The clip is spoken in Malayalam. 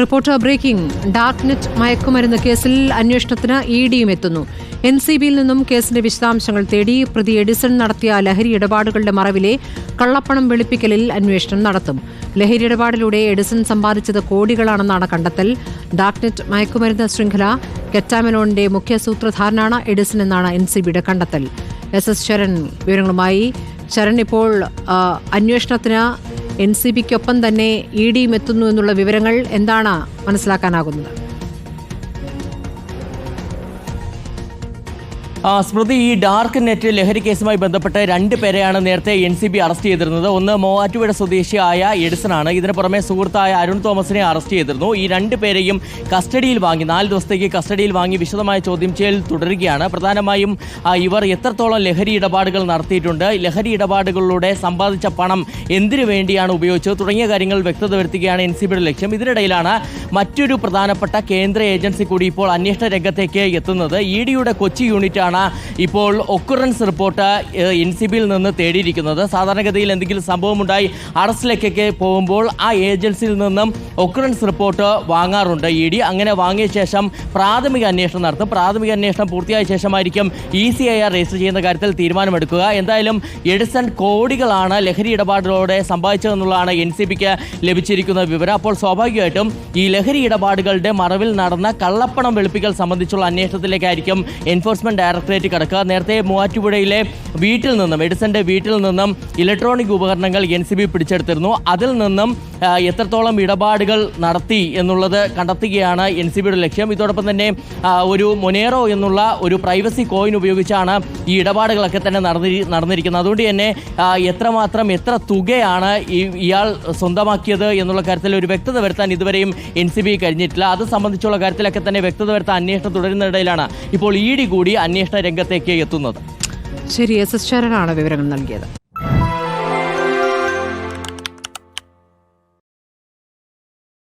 Reporter breaking. ഡാർക്ക് നെറ്റ് മയക്കുമരുന്ന് കേസിൽ അന്വേഷണത്തിന് ഇ ഡിയും എത്തുന്നു. എൻ സി ബിയിൽ നിന്നും കേസിന്റെ വിശദാംശങ്ങൾ തേടി പ്രതി എഡിസൺ നടത്തിയ ലഹരി ഇടപാടുകളുടെ മറവിലെ കള്ളപ്പണം വെളുപ്പിക്കലിൽ അന്വേഷണം നടത്തും. ലഹരി ഇടപാടിലൂടെ എഡിസൺ സമ്പാദിച്ചത് കോടികളാണെന്നാണ് കണ്ടെത്തൽ. ഡാർക്ക് നെറ്റ് മയക്കുമരുന്ന് ശൃംഖല കെറ്റാമലോണിന്റെ മുഖ്യ സൂത്രധാരനാണ് എഡിസൺ എന്നാണ് എൻ സി ബിയുടെ കണ്ടെത്തൽ. എസ് എസ് ശരൺ വിവരങ്ങളുമായി. ശരൺ ഇപ്പോൾ അന്വേഷണത്തിന് എൻ സി ബിക്കൊപ്പം തന്നെ ഇ ഡിയും എത്തുന്നു എന്നുള്ള വിവരങ്ങൾ എന്താണ് മനസ്സിലാക്കാനാകുന്നത്? സ്മൃതി ഈ ഡാർക്ക് നെറ്റ് ലഹരി കേസുമായി ബന്ധപ്പെട്ട് രണ്ട് പേരെയാണ് നേരത്തെ എൻ സി ബി അറസ്റ്റ് ചെയ്തിരുന്നത്. ഒന്ന് മൂവാറ്റുപുഴ സ്വദേശിയായ എഡിസൺ ആണ് ഇതിന് പുറമെ സുഹൃത്തായ അരുൺ തോമസിനെ അറസ്റ്റ് ചെയ്തിരുന്നു. ഈ രണ്ട് പേരെയും കസ്റ്റഡിയിൽ വാങ്ങി നാല് ദിവസത്തേക്ക് കസ്റ്റഡിയിൽ വാങ്ങി വിശദമായ ചോദ്യം ചെയ്യൽ തുടരുകയാണ്. പ്രധാനമായും ഇവർ എത്രത്തോളം ലഹരി ഇടപാടുകൾ നടത്തിയിട്ടുണ്ട് ലഹരി ഇടപാടുകളിലൂടെ സമ്പാദിച്ച പണം എന്തിനു വേണ്ടിയാണ് ഉപയോഗിച്ചത് തുടങ്ങിയ കാര്യങ്ങൾ വ്യക്തത വരുത്തുകയാണ് എൻ സി ബിയുടെ ലക്ഷ്യം. ഇതിനിടയിലാണ് മറ്റൊരു പ്രധാനപ്പെട്ട കേന്ദ്ര ഏജൻസി കൂടി ഇപ്പോൾ അന്വേഷണ രംഗത്തേക്ക് എത്തുന്നത്. ഇ ഡിയുടെ കൊച്ചി യൂണിറ്റാണ് ഇപ്പോൾ ഒക്കുറൻസ് റിപ്പോർട്ട് എൻ സി ബിയിൽ നിന്ന് തേടിയിരിക്കുന്നത്. സാധാരണഗതിയിൽ എന്തെങ്കിലും സംഭവമുണ്ടായി അറസ്റ്റിലേക്കൊക്കെ പോകുമ്പോൾ ആ ഏജൻസിയിൽ നിന്നും ഒക്കുറൻസ് റിപ്പോർട്ട് വാങ്ങാറുണ്ട്. ഇ ഡി അങ്ങനെ വാങ്ങിയ ശേഷം പ്രാഥമിക അന്വേഷണം നടത്തും. പ്രാഥമിക അന്വേഷണം പൂർത്തിയായ ശേഷമായിരിക്കും E C I R register ചെയ്യുന്ന കാര്യത്തിൽ തീരുമാനമെടുക്കുക. എന്തായാലും എഡിസൺ കോടികളാണ് ലഹരി ഇടപാടുകളോടെ സമ്പാദിച്ചതെന്നുള്ളതാണ് എൻ സി ബിക്ക് ലഭിച്ചിരിക്കുന്ന വിവരം. അപ്പോൾ സ്വാഭാവികമായിട്ടും ഈ ലഹരി ഇടപാടുകളുടെ മറവിൽ നടന്ന കള്ളപ്പണം വെളുപ്പിക്കൽ സംബന്ധിച്ചുള്ള അന്വേഷണത്തിലേക്കായിരിക്കും എൻഫോഴ്സ്മെന്റ് ഡയറക്ടറേറ്റ് കടക്കുക. നേരത്തെ മൂവാറ്റുപുഴയിലെ വീട്ടിൽ നിന്നും എഡിസന്റെ വീട്ടിൽ നിന്നും ഇലക്ട്രോണിക് ഉപകരണങ്ങൾ എൻ സി ബി പിടിച്ചെടുത്തിരുന്നു. അതിൽ നിന്നും എത്രത്തോളം ഇടപാടുകൾ നടത്തി എന്നുള്ളത് കണ്ടെത്തുകയാണ് എൻ സി ബിയുടെ ലക്ഷ്യം. ഇതോടൊപ്പം തന്നെ ഒരു മൊനേറോ എന്നുള്ള ഒരു പ്രൈവസി കോയിൻ ഉപയോഗിച്ചാണ് ഈ ഇടപാടുകളൊക്കെ തന്നെ നടന്നി നടന്നിരിക്കുന്നത്. അതുകൊണ്ട് തന്നെ എത്രമാത്രം എത്ര തുകയാണ് ഈ ഇയാൾ സ്വന്തമാക്കിയത് എന്നുള്ള കാര്യത്തിൽ ഒരു വ്യക്തത വരുത്താൻ ഇതുവരെയും എൻ സി ബി കഴിഞ്ഞിട്ടില്ല. അത് സംബന്ധിച്ചുള്ള കാര്യത്തിലൊക്കെ തന്നെ വ്യക്തത വരുത്താൻ അന്വേഷണം തുടരുന്നതിനിടയിലാണ് ഇപ്പോൾ ഇ ഡി കൂടി അന്വേഷണ രംഗത്തേക്ക് എത്തുന്നത്. ശരി എസ് എസ് ശരണാണ് വിവരങ്ങൾ നൽകിയത്.